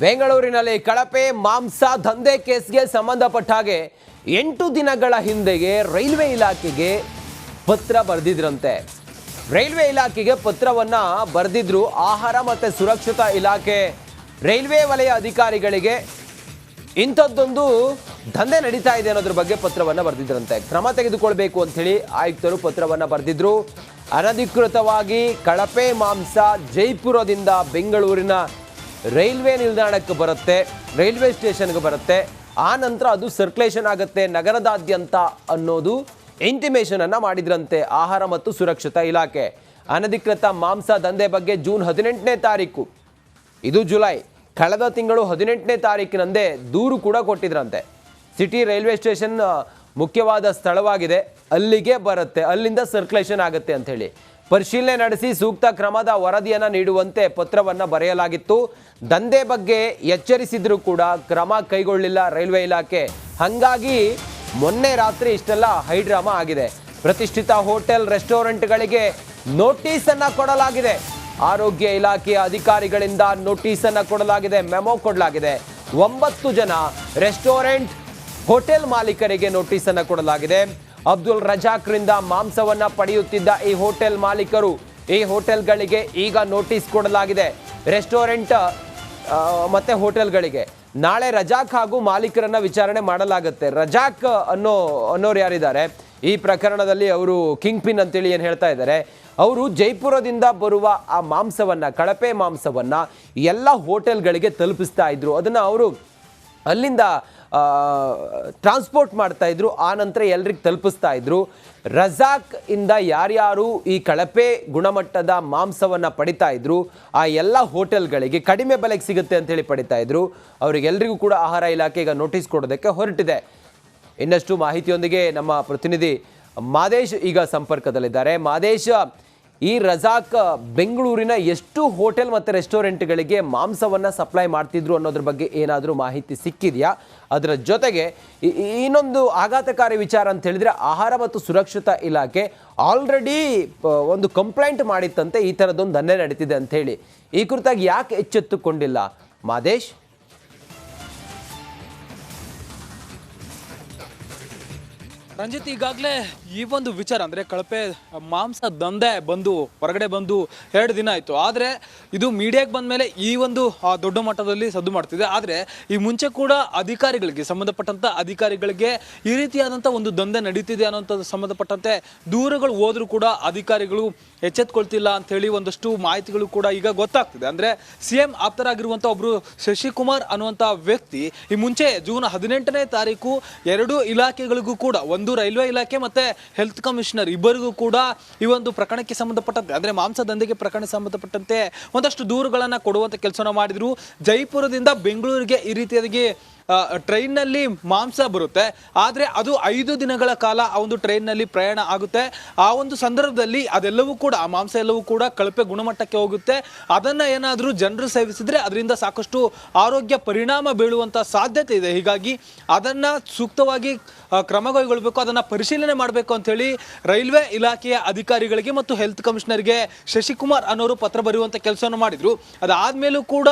ಬೆಂಗಳೂರಿನಲ್ಲಿ ಕಳಪೆ ಮಾಂಸ ದಂಧೆ ಕೇಸ್ಗೆ ಸಂಬಂಧಪಟ್ಟ ಹಾಗೆ ಎಂಟು ದಿನಗಳ ಹಿಂದೆಗೆ ರೈಲ್ವೆ ಇಲಾಖೆಗೆ ಪತ್ರ ಬರೆದಿದ್ರಂತೆ. ರೈಲ್ವೆ ಇಲಾಖೆಗೆ ಪತ್ರವನ್ನ ಬರೆದಿದ್ರು ಆಹಾರ ಮತ್ತು ಸುರಕ್ಷತಾ ಇಲಾಖೆ. ರೈಲ್ವೆ ವಲಯ ಅಧಿಕಾರಿಗಳಿಗೆ ಇಂಥದ್ದೊಂದು ದಂಧೆ ನಡೀತಾ ಇದೆ ಅನ್ನೋದ್ರ ಬಗ್ಗೆ ಪತ್ರವನ್ನ ಬರೆದಿದ್ರಂತೆ. ಕ್ರಮ ತೆಗೆದುಕೊಳ್ಬೇಕು ಅಂತ ಹೇಳಿ ಆಯುಕ್ತರು ಪತ್ರವನ್ನ ಬರೆದಿದ್ರು. ಅನಧಿಕೃತವಾಗಿ ಕಳಪೆ ಮಾಂಸ ಜೈಪುರದಿಂದ ಬೆಂಗಳೂರಿನ ರೈಲ್ವೆ ನಿಲ್ದಾಣಕ್ಕೆ ಬರುತ್ತೆ, ರೈಲ್ವೆ ಸ್ಟೇಷನ್ಗೆ ಬರುತ್ತೆ, ಆ ನಂತರ ಅದು ಸರ್ಕ್ಯುಲೇಷನ್ ಆಗುತ್ತೆ ನಗರದಾದ್ಯಂತ ಅನ್ನೋದು ಇಂಟಿಮೇಷನ್ ಅನ್ನ ಮಾಡಿದ್ರಂತೆ ಆಹಾರ ಮತ್ತು ಸುರಕ್ಷತಾ ಇಲಾಖೆ. ಅನಧಿಕೃತ ಮಾಂಸ ದಂಧೆ ಬಗ್ಗೆ ಜೂನ್ ಹದಿನೆಂಟನೇ ತಾರೀಕು. ಇದು ಜುಲೈ. ಕಳೆದ ತಿಂಗಳು ಹದಿನೆಂಟನೇ ತಾರೀಕಿನಂದೇ ದೂರು ಕೂಡ ಕೊಟ್ಟಿದ್ರಂತೆ. ಸಿಟಿ ರೈಲ್ವೆ ಸ್ಟೇಷನ್ ಮುಖ್ಯವಾದ ಸ್ಥಳವಾಗಿದೆ. ಅಲ್ಲಿಗೆ ಬರುತ್ತೆ, ಅಲ್ಲಿಂದ ಸರ್ಕ್ಯುಲೇಷನ್ ಆಗುತ್ತೆ ಅಂತ ಹೇಳಿ. ಪರಿಶೀಲನೆ ನಡೆಸಿ ಸೂಕ್ತ ಕ್ರಮದ ವರದಿಯನ್ನು ನೀಡುವಂತೆ ಪತ್ರವನ್ನು ಬರೆಯಲಾಗಿತ್ತು. ದಂಧೆ ಬಗ್ಗೆ ಎಚ್ಚರಿಸಿದರೂ ಕೂಡ ಕ್ರಮ ಕೈಗೊಳ್ಳಿಲ್ಲ ರೈಲ್ವೆ ಇಲಾಖೆ. ಹಂಗಾಗಿ ಮೊನ್ನೆ ರಾತ್ರಿ ಇಷ್ಟೆಲ್ಲ ಹೈಡ್ರಾಮಾ ಆಗಿದೆ. ಪ್ರತಿಷ್ಠಿತ ಹೋಟೆಲ್ ರೆಸ್ಟೋರೆಂಟ್ಗಳಿಗೆ ನೋಟಿಸನ್ನು ಕೊಡಲಾಗಿದೆ. ಆರೋಗ್ಯ ಇಲಾಖೆಯ ಅಧಿಕಾರಿಗಳಿಂದ ನೋಟಿಸನ್ನು ಕೊಡಲಾಗಿದೆ, ಮೆಮೊ ಕೊಡಲಾಗಿದೆ. ಒಂಬತ್ತು ಜನ ರೆಸ್ಟೋರೆಂಟ್ ಹೋಟೆಲ್ ಮಾಲೀಕರಿಗೆ ನೋಟಿಸನ್ನು ಕೊಡಲಾಗಿದೆ. ಅಬ್ದುಲ್ ರಜಾಕ್ರಿಂದ ಮಾಂಸವನ್ನ ಪಡೆಯುತ್ತಿದ್ದ ಈ ಹೋಟೆಲ್ ಮಾಲೀಕರು, ಈ ಹೋಟೆಲ್ಗಳಿಗೆ ಈಗ ನೋಟಿಸ್ ಕೊಡಲಾಗಿದೆ. ರೆಸ್ಟೋರೆಂಟ್ ಮತ್ತೆ ಹೋಟೆಲ್ಗಳಿಗೆ. ನಾಳೆ ರಜಾಕ್ ಹಾಗೂ ಮಾಲೀಕರನ್ನ ವಿಚಾರಣೆ ಮಾಡಲಾಗುತ್ತೆ. ರಜಾಕ್ ಅನ್ನೋ, ಅನ್ನೋರು ಯಾರಿದ್ದಾರೆ? ಈ ಪ್ರಕರಣದಲ್ಲಿ ಅವರು ಕಿಂಗ್ ಪಿನ್ ಅಂತೇಳಿ ಏನು ಹೇಳ್ತಾ ಇದ್ದಾರೆ? ಅವರು ಜೈಪುರದಿಂದ ಬರುವ ಆ ಮಾಂಸವನ್ನ, ಕಳಪೆ ಮಾಂಸವನ್ನ ಎಲ್ಲ ಹೋಟೆಲ್ಗಳಿಗೆ ತಲುಪಿಸ್ತಾ ಇದ್ರು. ಅದನ್ನ ಅವರು ಅಲ್ಲಿಂದ ಟ್ರಾನ್ಸ್ಪೋರ್ಟ್ ಮಾಡ್ತಾ ಇದ್ರು. ಆ ನಂತರ ಎಲ್ರಿಗೆ ತಲುಪಿಸ್ತಾ ಇದ್ರು. ರಜಾಕ್ ಇಂದ ಯಾರ್ಯಾರು ಈ ಕಳಪೆ ಗುಣಮಟ್ಟದ ಮಾಂಸವನ್ನು ಪಡಿತಾ ಇದ್ರು, ಆ ಎಲ್ಲ ಹೋಟೆಲ್ಗಳಿಗೆ ಕಡಿಮೆ ಬೆಲೆಗೆ ಸಿಗುತ್ತೆ ಅಂತ ಹೇಳಿ ಪಡಿತಾ ಇದ್ರು. ಅವರಿಗೆಲ್ಲರಿಗೂ ಕೂಡ ಆಹಾರ ಇಲಾಖೆ ಈಗ ನೋಟಿಸ್ ಕೊಡೋದಕ್ಕೆ ಹೊರಟಿದೆ. ಇನ್ನಷ್ಟು ಮಾಹಿತಿಯೊಂದಿಗೆ ನಮ್ಮ ಪ್ರತಿನಿಧಿ ಮಾದೇಶ್ ಈಗ ಸಂಪರ್ಕದಲ್ಲಿದ್ದಾರೆ. ಮಾದೇಶ್ ಈ ರಜಾಕ್ ಬೆಂಗಳೂರಿನ ಎಷ್ಟು ಹೋಟೆಲ್ ಮತ್ತು ರೆಸ್ಟೋರೆಂಟ್ಗಳಿಗೆ ಮಾಂಸವನ್ನು ಸಪ್ಲೈ ಮಾಡ್ತಿದ್ರು ಅನ್ನೋದ್ರ ಬಗ್ಗೆ ಏನಾದರೂ ಮಾಹಿತಿ ಸಿಕ್ಕಿದೆಯಾ? ಅದರ ಜೊತೆಗೆ ಇನ್ನೊಂದು ಆಘಾತಕಾರಿ ವಿಚಾರ ಅಂತ ಹೇಳಿದರೆ ಆಹಾರ ಮತ್ತು ಸುರಕ್ಷತಾ ಇಲಾಖೆ ಆಲ್ರೆಡಿ ಒಂದು ಕಂಪ್ಲೇಂಟ್ ಮಾಡಿತ್ತಂತೆ, ಈ ಥರದ್ದೊಂದು ದನ್ನೆ ನಡೀತಿದೆ ಅಂಥೇಳಿ ಈ ಕುರಿತಾಗಿ ಯಾಕೆ ಎಚ್ಚೆತ್ತುಕೊಂಡಿಲ್ಲ? ಮಾದೇಶ್? ರಂಜಿತ್, ಈಗಾಗಲೇ ಈ ಒಂದು ವಿಚಾರ, ಅಂದರೆ ಕಳಪೆ ಮಾಂಸ ದಂಧೆ ಬಂದು, ಹೊರಗಡೆ ಬಂದು ಎರಡು ದಿನ ಆಯಿತು. ಆದರೆ ಇದು ಮೀಡಿಯಾಗೆ ಬಂದ ಮೇಲೆ ಈ ಒಂದು ದೊಡ್ಡ ಮಟ್ಟದಲ್ಲಿ ಸದ್ದು ಮಾಡ್ತಿದೆ. ಆದರೆ ಈ ಮುಂಚೆ ಕೂಡ ಅಧಿಕಾರಿಗಳಿಗೆ ಸಂಬಂಧಪಟ್ಟಂಥ ಅಧಿಕಾರಿಗಳಿಗೆ ಈ ರೀತಿಯಾದಂಥ ಒಂದು ದಂಧೆ ನಡೀತಿದೆ ಅನ್ನೋಂಥದ್ದು ಸಂಬಂಧಪಟ್ಟಂತೆ ದೂರುಗಳು ಹೋದರೂ ಕೂಡ ಅಧಿಕಾರಿಗಳು ಎಚ್ಚೆತ್ಕೊಳ್ತಿಲ್ಲ ಅಂಥೇಳಿ ಒಂದಷ್ಟು ಮಾಹಿತಿಗಳು ಕೂಡ ಈಗ ಗೊತ್ತಾಗ್ತಿದೆ. ಅಂದರೆ ಸಿ ಎಂ ಆಪ್ತರಾಗಿರುವಂಥ ಒಬ್ಬರು ಶಶಿಕುಮಾರ್ ಅನ್ನುವಂಥ ವ್ಯಕ್ತಿ ಈ ಮುಂಚೆ ಜೂನ್ ಹದಿನೆಂಟನೇ ತಾರೀಕು ಎರಡು ಇಲಾಖೆಗಳಿಗೂ ಕೂಡ ಒಂದು ರೈಲ್ವೆ ಇಲಾಖೆ ಮತ್ತೆ ಹೆಲ್ತ್ ಕಮಿಷನರ್ ಇಬ್ಬರಿಗೂ ಕೂಡ ಈ ಒಂದು ಪ್ರಕರಣಕ್ಕೆ ಸಂಬಂಧಪಟ್ಟಂತೆ, ಅಂದ್ರೆ ಮಾಂಸ ದಂಧೆಗೆ ಪ್ರಕರಣಕ್ಕೆ ಸಂಬಂಧಪಟ್ಟಂತೆ ಒಂದಷ್ಟು ದೂರುಗಳನ್ನ ಕೊಡುವಂತ ಕೆಲಸನ ಮಾಡಿದ್ರು. ಜೈಪುರದಿಂದ ಬೆಂಗಳೂರಿಗೆ ಈ ರೀತಿಯಾಗಿ ಟ್ರೈನ್ನಲ್ಲಿ ಮಾಂಸ ಬರುತ್ತೆ. ಆದರೆ ಅದು ಐದು ದಿನಗಳ ಕಾಲ ಆ ಒಂದು ಟ್ರೈನ್ನಲ್ಲಿ ಪ್ರಯಾಣ ಆಗುತ್ತೆ. ಆ ಒಂದು ಸಂದರ್ಭದಲ್ಲಿ ಅದೆಲ್ಲವೂ ಕೂಡ, ಆ ಮಾಂಸ ಎಲ್ಲವೂ ಕೂಡ ಕಳಪೆ ಗುಣಮಟ್ಟಕ್ಕೆ ಹೋಗುತ್ತೆ. ಅದನ್ನ ಏನಾದರೂ ಜನರು ಸೇವಿಸಿದರೆ ಅದರಿಂದ ಸಾಕಷ್ಟು ಆರೋಗ್ಯ ಪರಿಣಾಮ ಬೀಳುವಂತ ಸಾಧ್ಯತೆ ಇದೆ. ಹೀಗಾಗಿ ಅದನ್ನ ಸೂಕ್ತವಾಗಿ ಕ್ರಮ ಕೈಗೊಳ್ಬೇಕು, ಅದನ್ನ ಪರಿಶೀಲನೆ ಮಾಡಬೇಕು ಅಂತ ಹೇಳಿ ರೈಲ್ವೆ ಇಲಾಖೆಯ ಅಧಿಕಾರಿಗಳಿಗೆ ಮತ್ತು ಹೆಲ್ತ್ ಕಮಿಷನರ್ಗೆ ಶಶಿಕುಮಾರ್ ಅನ್ನೋರು ಪತ್ರ ಬರೆಯುವಂತ ಕೆಲಸವನ್ನು ಮಾಡಿದ್ರು. ಅದಾದ್ಮೇಲೂ ಕೂಡ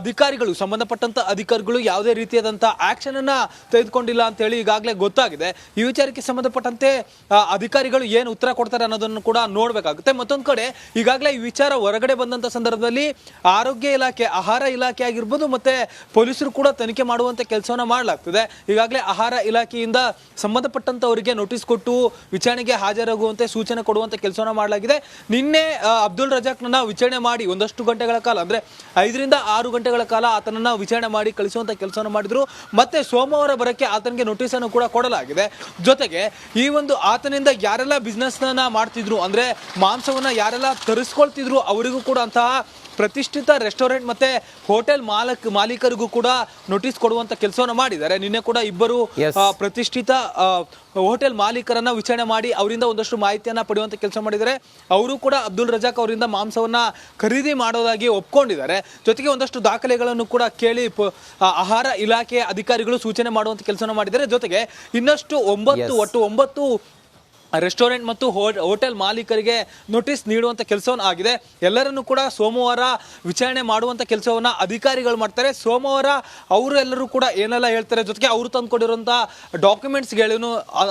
ಅಧಿಕಾರಿಗಳು, ಸಂಬಂಧಪಟ್ಟಂತ ಅಧಿಕಾರಿಗಳು ಯಾವುದೇ ರೀತಿಯಾದಂತ ಆಕ್ಷನ್ ಅನ್ನ ತೆಗೆದುಕೊಂಡಿಲ್ಲ ಅಂತ ಹೇಳಿ ಈಗಾಗಲೇ ಗೊತ್ತಾಗಿದೆ. ಈ ವಿಚಾರಕ್ಕೆ ಸಂಬಂಧಪಟ್ಟಂತೆ ಅಧಿಕಾರಿಗಳು ಏನು ಉತ್ತರ ಕೊಡ್ತಾರೆ ಅನ್ನೋದನ್ನು ಕೂಡ ನೋಡ್ಬೇಕಾಗುತ್ತೆ. ಮತ್ತೊಂದು ಕಡೆ, ಈಗಾಗಲೇ ಈ ವಿಚಾರ ಹೊರಗಡೆ ಬಂದಂತ ಸಂದರ್ಭದಲ್ಲಿ ಆರೋಗ್ಯ ಇಲಾಖೆ, ಆಹಾರ ಇಲಾಖೆ ಆಗಿರ್ಬೋದು, ಮತ್ತೆ ಪೊಲೀಸರು ಕೂಡ ತನಿಖೆ ಮಾಡುವಂತ ಕೆಲಸವನ್ನ ಮಾಡಲಾಗ್ತದೆ. ಈಗಾಗಲೇ ಆಹಾರ ಇಲಾಖೆಯಿಂದ ಸಂಬಂಧಪಟ್ಟಂತವರಿಗೆ ನೋಟಿಸ್ ಕೊಟ್ಟು ವಿಚಾರಣೆಗೆ ಹಾಜರಾಗುವಂತೆ ಸೂಚನೆ ಕೊಡುವಂತ ಕೆಲಸವನ್ನ ಮಾಡಲಾಗಿದೆ. ನಿನ್ನೆ ಅಬ್ದುಲ್ ರಜಾಕ್ನನ್ನ ವಿಚಾರಣೆ ಮಾಡಿ ಒಂದಷ್ಟು ಗಂಟೆಗಳ ಕಾಲ, ಅಂದ್ರೆ ಐದರಿಂದ ಆರು ಗಂಟೆಗಳ ಕಾಲ ಆತನನ್ನ ವಿಚಾರಣೆ ಮಾಡಿ ಕಳಿಸುವಂತ ಕೆಲಸವನ್ನು ಮಾಡಿದ್ರು. ಮತ್ತೆ ಸೋಮವಾರ ಬರಕ್ಕೆ ಆತನಿಗೆ ನೋಟಿಸ್ ಅನ್ನು ಕೂಡ ಕೊಡಲಾಗಿದೆ. ಜೊತೆಗೆ ಈ ಒಂದು ಆತನಿಂದ ಯಾರೆಲ್ಲ ಬಿಸ್ನೆಸ್ ಮಾಡ್ತಿದ್ರು ಅಂದ್ರೆ ಮಾಂಸವನ್ನ ಯಾರೆಲ್ಲ ತರಿಸ್ಕೊಳ್ತಿದ್ರು ಅವರಿಗೂ ಕೂಡ ಅಂತಹ ಪ್ರತಿಷ್ಠಿತ ರೆಸ್ಟೋರೆಂಟ್ ಮತ್ತೆ ಹೋಟೆಲ್ ಮಾಲಕ್ ಮಾಲೀಕರಿಗೂ ಕೂಡ ನೋಟಿಸ್ ಕೊಡುವಂತ ಕೆಲಸವನ್ನು ಮಾಡಿದ್ದಾರೆ. ನಿನ್ನೆ ಕೂಡ ಇಬ್ಬರು ಪ್ರತಿಷ್ಠಿತ ಹೋಟೆಲ್ ಮಾಲೀಕರನ್ನ ವಿಚಾರಣೆ ಮಾಡಿ ಅವರಿಂದ ಒಂದಷ್ಟು ಮಾಹಿತಿಯನ್ನ ಪಡೆಯುವಂತ ಕೆಲಸ ಮಾಡಿದ್ದಾರೆ. ಅವರು ಕೂಡ ಅಬ್ದುಲ್ ರಜಾಕ್ ಅವರಿಂದ ಮಾಂಸವನ್ನ ಖರೀದಿ ಮಾಡೋದಾಗಿ ಒಪ್ಕೊಂಡಿದ್ದಾರೆ. ಜೊತೆಗೆ ಒಂದಷ್ಟು ದಾಖಲೆಗಳನ್ನು ಕೂಡ ಕೇಳಿ ಆಹಾರ ಇಲಾಖೆ ಅಧಿಕಾರಿಗಳು ಸೂಚನೆ ಮಾಡುವಂತ ಕೆಲಸವನ್ನು ಮಾಡಿದ್ದಾರೆ. ಜೊತೆಗೆ ಇನ್ನಷ್ಟು ಒಂಬತ್ತು. ಒಟ್ಟು ಒಂಬತ್ತು ರೆಸ್ಟೋರೆಂಟ್ ಮತ್ತು ಹೋಟೆಲ್ ಮಾಲೀಕರಿಗೆ ನೋಟಿಸ್ ನೀಡುವಂಥ ಕೆಲಸವನ್ನು ಆಗಿದೆ. ಎಲ್ಲರನ್ನು ಕೂಡ ಸೋಮವಾರ ವಿಚಾರಣೆ ಮಾಡುವಂಥ ಕೆಲಸವನ್ನು ಅಧಿಕಾರಿಗಳು ಮಾಡ್ತಾರೆ. ಸೋಮವಾರ ಅವರೆಲ್ಲರೂ ಕೂಡ ಏನೆಲ್ಲ ಹೇಳ್ತಾರೆ ಜೊತೆಗೆ ಅವರು ತಂದುಕೊಂಡಿರುವಂಥ ಡಾಕ್ಯುಮೆಂಟ್ಸ್ಗಳೇನು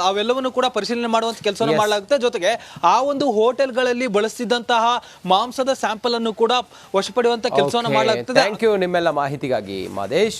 ಅವೆಲ್ಲವನ್ನು ಕೂಡ ಪರಿಶೀಲನೆ ಮಾಡುವಂಥ ಕೆಲಸವನ್ನು ಮಾಡಲಾಗುತ್ತೆ. ಜೊತೆಗೆ ಆ ಒಂದು ಹೋಟೆಲ್ಗಳಲ್ಲಿ ಬಳಸಿದಂತಹ ಮಾಂಸದ ಸ್ಯಾಂಪಲ್ ಅನ್ನು ಕೂಡ ವಶಪಡಿಯುವಂತ ಕೆಲಸವನ್ನು ಮಾಡಲಾಗುತ್ತದೆ ಥ್ಯಾಂಕ್ ಯು ನಿಮ್ಮೆಲ್ಲ ಮಾಹಿತಿಗಾಗಿ ಮಾದೇಶ್.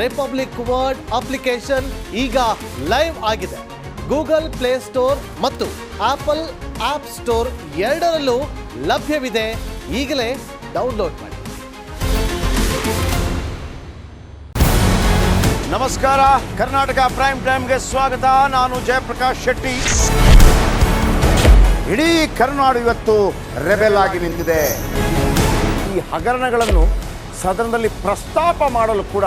ರಿಪಬ್ಲಿಕ್ ವರ್ಡ್ ಅಪ್ಲಿಕೇಶನ್ ಈಗ ಲೈವ್ ಆಗಿದೆ. ಗೂಗಲ್ ಪ್ಲೇ ಸ್ಟೋರ್ ಮತ್ತು ಆಪಲ್ ಆಪ್ ಸ್ಟೋರ್ ಎರಡರಲ್ಲೂ ಲಭ್ಯವಿದೆ. ಈಗಲೇ ಡೌನ್ಲೋಡ್ ಮಾಡಿ. ನಮಸ್ಕಾರ. ಕರ್ನಾಟಕ ಪ್ರೈಮ್ ಟೈಮ್ಗೆ ಸ್ವಾಗತ. ನಾನು ಜಯಪ್ರಕಾಶ್ ಶೆಟ್ಟಿ. ಇಡೀ ಕರ್ನಾಡು ಇವತ್ತು ರೆಬೆಲ್ ಆಗಿ ನಿಂತಿದೆ. ಈ ಹಗರಣಗಳನ್ನು ಸದನದಲ್ಲಿ ಪ್ರಸ್ತಾಪ ಮಾಡಲು ಕೂಡ